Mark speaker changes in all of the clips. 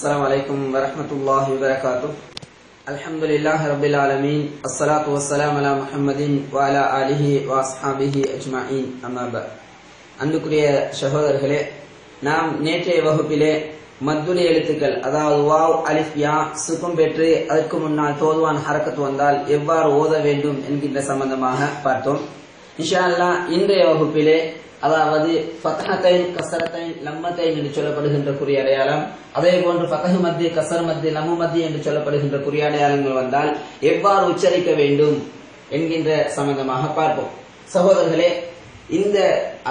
Speaker 1: السلام عليكم ورحمة الله وبركاته الحمد لله رب العالمين الصلاة والسلام على محمد وعلى آله وأصحابه أجمعين أما بعد அன்புக்குரிய சகோதரர்களே நாம் நேற்றைய வகுப்பிலே மத்துடைய எழுத்துக்கள் அதாவது வாவ் அலிஃப் யா சுகம் பெற்று அதற்கு முன்னால் தோதுவான் ஹரக்கத்து வந்தால் எவ்வாறு ஓத வேண்டும் என்கின்ற சம்பந்தமாக பார்த்தோம் இன்ஷா அல்லாஹ் இன்றைய வகுப்பிலே அதாவது ஃபத்ஹத்தைன் கசரத்தைன் லம்மத்தைன் என்று சொல்லப்படுகின்ற குறி அடையாளம். அதே போன்று ஃபதஹ் மத்திய கசர் மத்திய லம்மு மத்திய என்று சொல்லப்படுகின்ற குறி அடையாளங்கள் வந்தால் எவ்வாறு உச்சரிக்க வேண்டும் என்கின்ற சம்பந்தமாக பார்ப்போம். சகோதரர்களே இந்த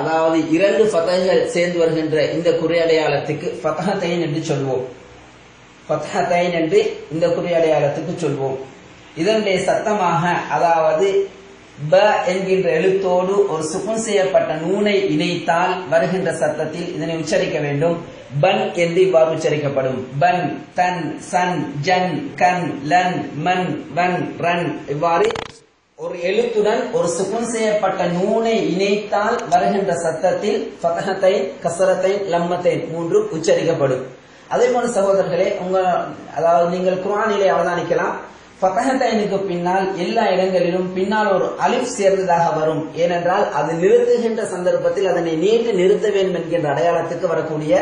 Speaker 1: அதாவது இரண்டு ஃபதஹ்கள் சேர்ந்து வருகின்ற இந்த குறியடையாளத்துக்கு ஃபதஹத்தைன் என்று சொல்வோம். ஃபத்ஹத்தைன் என்று இந்த குறியடையாளத்துக்கு சொல்வோம். இதனுடைய சத்தமாக அதாவது ப என்கின்ற எழுத்தோடு ஒரு சுகுன் செய்யப்பட்ட நூனை இணைத்தால் வருகின்ற சத்தத்தில் இதனை உச்சரிக்க வேண்டும். பன் என்று இவ்வாறு உச்சரிக்கப்படும். பன் தன் சன் ஜன் கன் லன் மன் வன் ரன். இவ்வாறு ஒரு எழுத்துடன் ஒரு சுகுன் செய்யப்பட்ட நூனை இணைத்தால் வருகின்ற சத்தத்தில் பதகத்தை கசரத்தை லம்மத்தை மூன்று உச்சரிக்கப்படும். அதே போல சகோதரர்களே உங்க அதாவது நீங்கள் குரானிலே அவதானிக்கலாம். ஃபதஹத்தைனுக்கு பின்னால் எல்லா இடங்களிலும் பின்னால் ஒரு அலிஃப் சேர்ந்ததாக வரும். ஏனென்றால் அது நிறுத்துகின்ற சந்தர்ப்பத்தில் அதனை நீட்டு நிறுத்த வேண்டும் என்கின்ற அடையாளத்துக்கு வரக்கூடிய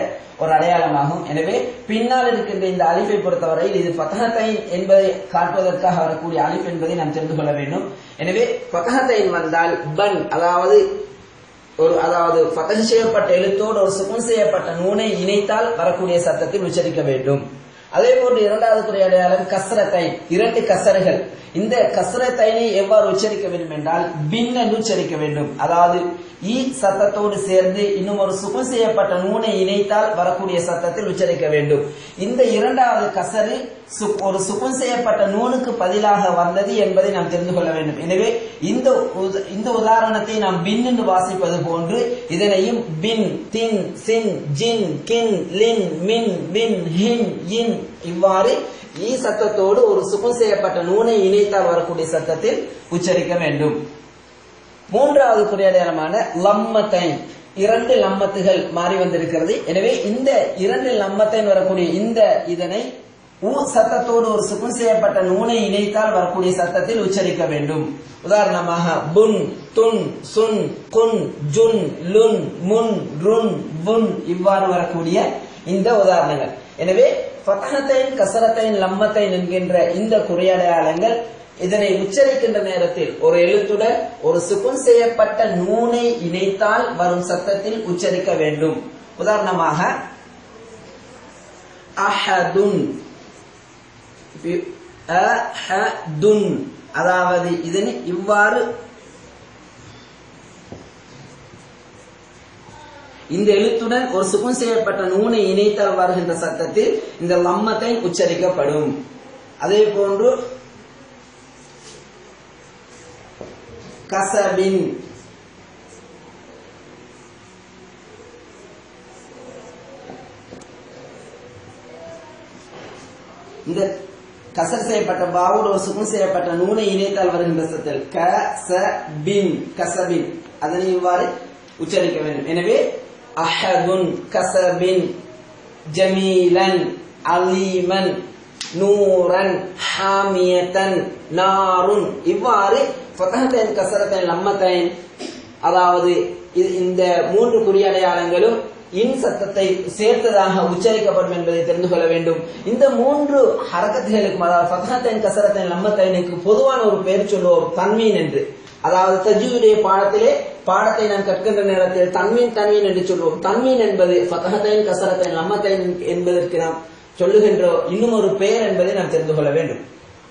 Speaker 1: ஒரு அடையாளமாகும். எனவே பின்னால் இருக்கின்ற இந்த அலிஃபை பொறுத்தவரையில் இது ஃபதஹத்தைன் என்பதை காட்டுவதற்காக வரக்கூடிய அலிஃப் என்பதை நாம் தெரிந்து கொள்ள வேண்டும். எனவே ஃபதஹத்தைன் வந்தால் பன் அதாவது ஒரு அதாவது ஃபதஹ் செய்யப்பட்ட எழுத்தோடு ஒரு சுகம் செய்யப்பட்ட நூனை இணைத்தால் வரக்கூடிய சத்தத்தில் உச்சரிக்க வேண்டும். அதே போன்று இரண்டாவது துறை அடையாளம் கசரத்தை இரண்டு கசர்கள் இந்த கசரத்தைனை எவ்வாறு உச்சரிக்க வேண்டும் என்றால் பின் என்று உச்சரிக்க வேண்டும். அதாவது ஈ சத்தத்தோடு சேர்ந்து இன்னும் ஒரு சுகம் செய்யப்பட்ட நூனை இணைத்தால் வரக்கூடிய சத்தத்தில் உச்சரிக்க வேண்டும். இந்த இரண்டாவது கசரு ஒரு சுகம் செய்யப்பட்ட நூனுக்கு பதிலாக வந்தது என்பதை நாம் தெரிந்து கொள்ள வேண்டும். எனவே இந்த இந்த உதாரணத்தை நாம் பின் என்று வாசிப்பது போன்று இதனையும் பின் தின் சின் ஜின் கின் லின் மின் வின் ஹின் இன் இவ்வாறு ஈ சத்தத்தோடு ஒரு சுகம் செய்யப்பட்ட நூனை இணைத்தால் வரக்கூடிய சத்தத்தில் உச்சரிக்க வேண்டும். மூன்றாவது குறியடையாளமான லம்மத்தை இரண்டு லம்மத்துகள் மாறி வந்திருக்கிறது. எனவே இந்த இரண்டு லம்மத்தை வரக்கூடிய இந்த இதனை ஊ சத்தத்தோடு ஒரு சுகம் செய்யப்பட்ட நூனை இணைத்தால் வரக்கூடிய சத்தத்தில் உச்சரிக்க வேண்டும். உதாரணமாக புன் துன் சுன் குன் ஜுன் லுன் முன் ருன் புன் இவ்வாறு வரக்கூடிய இந்த உதாரணங்கள். எனவே ஃபதஹத்தைன் கசரத்தைன் லம்மத்தைன் என்கின்ற இந்த குறியடையாளங்கள் இதனை உச்சரிக்கின்ற நேரத்தில் ஒரு எழுத்துடன் ஒரு சுகுன் செய்யப்பட்ட நூனை இணைத்தால் வரும் சத்தத்தில் உச்சரிக்க வேண்டும். உதாரணமாக அஹதுன். அஹதுன். அதாவது இதனை இவ்வாறு இந்த எழுத்துடன் ஒரு சுகம் செய்யப்பட்ட நூனை இணைத்தால் வருகின்ற சத்தத்தில் இந்த லம்மத்தை உச்சரிக்கப்படும். அதே போன்று கசபின். இந்த கசர் செய்யப்பட்ட பாவோடு ஒரு சுகம் செய்யப்பட்ட நூனை இணைத்தால் வருகின்ற சத்தல் க ச பின் கசபின். அதனை இவ்வாறு உச்சரிக்க வேண்டும். எனவே அஹதுன் கசபின் ஜமீலன் அலீமன் நூரன் ஹாமியத்தன் நாருன் இவ்வாறு ஃபதஹத்தைன் கசரத்தைன் லம்மத்தைன் அதாவது இந்த மூன்று குறியடையாளங்களும் இன் சத்தத்தை சேர்த்ததாக உச்சரிக்கப்படும் என்பதை தெரிந்து கொள்ள வேண்டும். இந்த மூன்று ஹரக்கத்துகளுக்கும் அதாவது ஃபதஹத்தைன் கசரத்தைன் லம்மத்தைனுக்கு பொதுவான ஒரு பெயர் சொல்லுவோம் தன்மீன் என்று. அதாவது தஜுடைய பாடத்திலே பாடத்தை நாம் கற்கின்ற நேரத்தில் தன்மீன் தன்மீன் என்று சொல்வோம். தன்மீன் என்பது ஃபதஹத்தைன் கசரத்தைன் லம்மத்தைன் என்பதற்கு நாம் சொல்லுகின்ற இன்னும் ஒரு பெயர் என்பதை நாம் தெரிந்து கொள்ள வேண்டும்.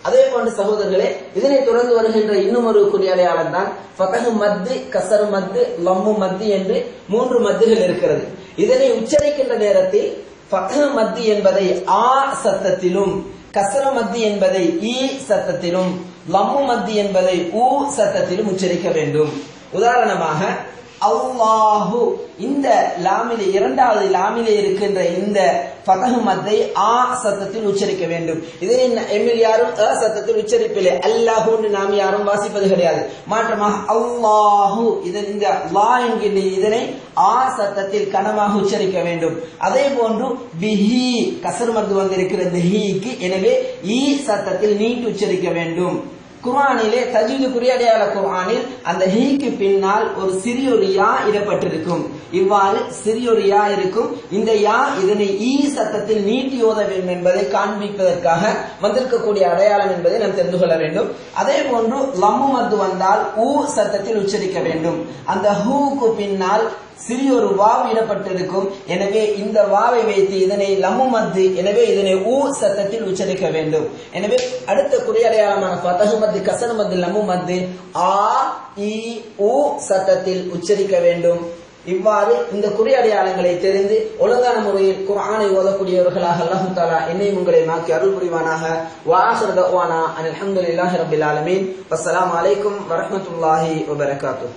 Speaker 1: அதே போன்ற சகோதரர்களே இதனை தொடர்ந்து வருகின்ற இன்னும் ஒரு குறியடையாளம் தான் ஃபதஹு மத்து கசர் மத்து லம்மு மத்து என்று மூன்று மத்துகள் இருக்கிறது. இதனை உச்சரிக்கின்ற நேரத்தில் ஃபதஹ மத்து என்பதை ஆ சத்தத்திலும் கசர மத்தி என்பதை ஈ சத்தத்திலும் லம்மு மத்தி என்பதை ஊ சத்தத்திலும் உச்சரிக்க வேண்டும். உதாரணமாக அல்லாஹு இந்த லாமிலே இரண்டாவது லாமிலே இருக்கின்ற இந்த பதகு மத்தை ஆ சத்தத்தில் உச்சரிக்க வேண்டும். இதை எம்மில் யாரும் அ சத்தத்தில் உச்சரிப்பில்லை அல்லாஹுன்னு நாம் யாரும் வாசிப்பது கிடையாது. மாற்றமாக அல்லாஹு இதன் இந்த லா என்கின்ற இதனை ஆ சத்தத்தில் கனமாக உச்சரிக்க வேண்டும். அதே போன்று பிஹி கசர் மருந்து வந்திருக்கிற இந்த ஹீக்கு எனவே ஈ சத்தத்தில் நீட்டு உச்சரிக்க வேண்டும். குர்ஆனிலே தஜீது குறியடையாள குர்ஆனில் அந்த ஹீக்கு பின்னால் ஒரு சிறியொரு யா இடப்பட்டிருக்கும். இவ்வாறு சிறியொரு யா இருக்கும். இந்த யா இதனை ஈ சத்தத்தில் நீட்டி ஓத வேண்டும் என்பதை காண்பிப்பதற்காக வந்திருக்கக்கூடிய அடையாளம் என்பதை நாம் தெரிந்து கொள்ள வேண்டும். அதே போன்று லம்மு மத்து வந்தால் ஊ சத்தத்தில் உச்சரிக்க வேண்டும். அந்த ஹூக்கு பின்னால் சிறியொரு வாவ் இடப்பட்டிருக்கும். எனவே இந்த வாவை வைத்து இதனை லம்மு மத்து எனவே இதனை ஊ சத்தத்தில் உச்சரிக்க வேண்டும். எனவே அடுத்த குறியடையாளமான ஃபதஹு மத்து கசன மத்து லம்மு மத்து ஆ இ ஊ சத்தத்தில் உச்சரிக்க வேண்டும். இவ்வாறு இந்த குறியடையாளங்களை தெரிந்து ஒழுங்கான முறையில் குரானை ஓதக்கூடியவர்களாக அல்லாஹு தாலா என்னையும் உங்களை மாக்கி அருள் புரிவானாக. வாசர் தவானா அல்ஹம்துலில்லாஹி ரபில் ஆலமீன். அஸ்லாம் வலைக்கும் வரமத்துல்லாஹி வபரகாத்து